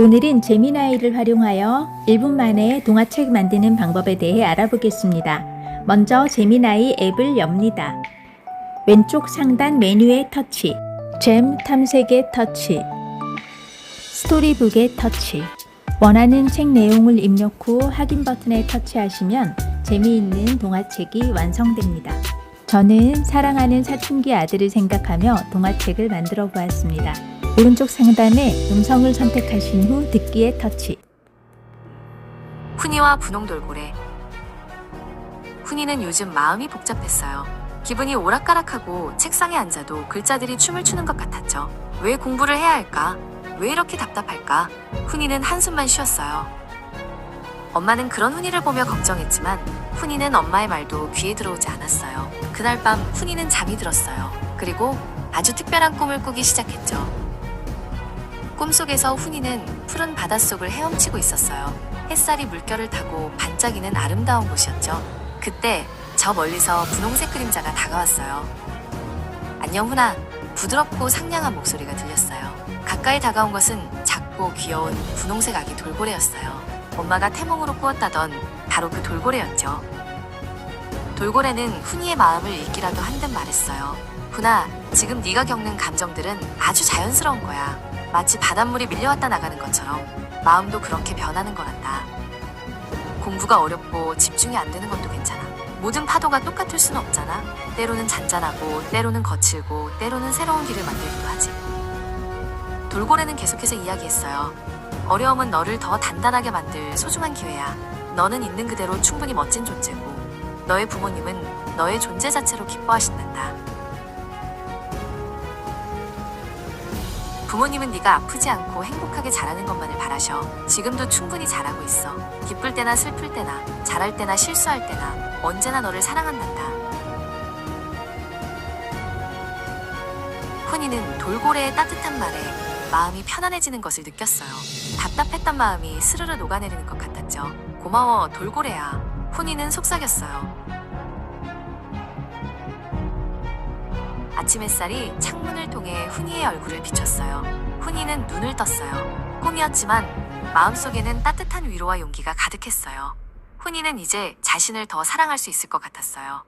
오늘은 재미나이를 활용하여 1분 만에 동화책 만드는 방법에 대해 알아보겠습니다. 먼저 재미나이 앱을 엽니다. 왼쪽 상단 메뉴에 터치, 잼 탐색에 터치, 스토리북에 터치. 원하는 책 내용을 입력 후 확인 버튼에 터치하시면 재미있는 동화책이 완성됩니다. 저는 사랑하는 사춘기 아들을 생각하며 동화책을 만들어 보았습니다. 오른쪽 상단에 음성을 선택하신 후 듣기에 터치. 훈이와 분홍 돌고래. 훈이는 요즘 마음이 복잡했어요. 기분이 오락가락하고 책상에 앉아도 글자들이 춤을 추는 것 같았죠. 왜 공부를 해야 할까? 왜 이렇게 답답할까? 훈이는 한숨만 쉬었어요. 엄마는 그런 훈이를 보며 걱정했지만 훈이는 엄마의 말도 귀에 들어오지 않았어요. 그날 밤 훈이는 잠이 들었어요. 그리고 아주 특별한 꿈을 꾸기 시작했죠. 꿈속에서 훈이는 푸른 바닷속을 헤엄치고 있었어요. 햇살이 물결을 타고 반짝이는 아름다운 곳이었죠. 그때 저 멀리서 분홍색 그림자가 다가왔어요. 안녕 훈아. 부드럽고 상냥한 목소리가 들렸어요. 가까이 다가온 것은 작고 귀여운 분홍색 아기 돌고래였어요. 엄마가 태몽으로 꾸었다던 바로 그 돌고래였죠. 돌고래는 훈이의 마음을 읽기라도 한 듯 말했어요. 훈아, 지금 네가 겪는 감정들은 아주 자연스러운 거야. 마치 바닷물이 밀려왔다 나가는 것처럼 마음도 그렇게 변하는 거란다. 공부가 어렵고 집중이 안 되는 것도 괜찮아. 모든 파도가 똑같을 수는 없잖아. 때로는 잔잔하고, 때로는 거칠고, 때로는 새로운 길을 만들기도 하지. 돌고래는 계속해서 이야기했어요. 어려움은 너를 더 단단하게 만들 소중한 기회야. 너는 있는 그대로 충분히 멋진 존재고, 너의 부모님은 너의 존재 자체로 기뻐하신단다. 부모님은 네가 아프지 않고 행복하게 자라는 것만을 바라셔. 지금도 충분히 잘하고 있어. 기쁠 때나 슬플 때나, 잘할 때나 실수할 때나, 언제나 너를 사랑한단다. 훈이는 돌고래의 따뜻한 말에 마음이 편안해지는 것을 느꼈어요. 답답했던 마음이 스르르 녹아내리는 것 같았죠. 고마워, 돌고래야. 훈이는 속삭였어요. 아침 햇살이 창문을 통해 훈이의 얼굴을 비췄어요. 훈이는 눈을 떴어요. 꿈이었지만 마음속에는 따뜻한 위로와 용기가 가득했어요. 훈이는 이제 자신을 더 사랑할 수 있을 것 같았어요.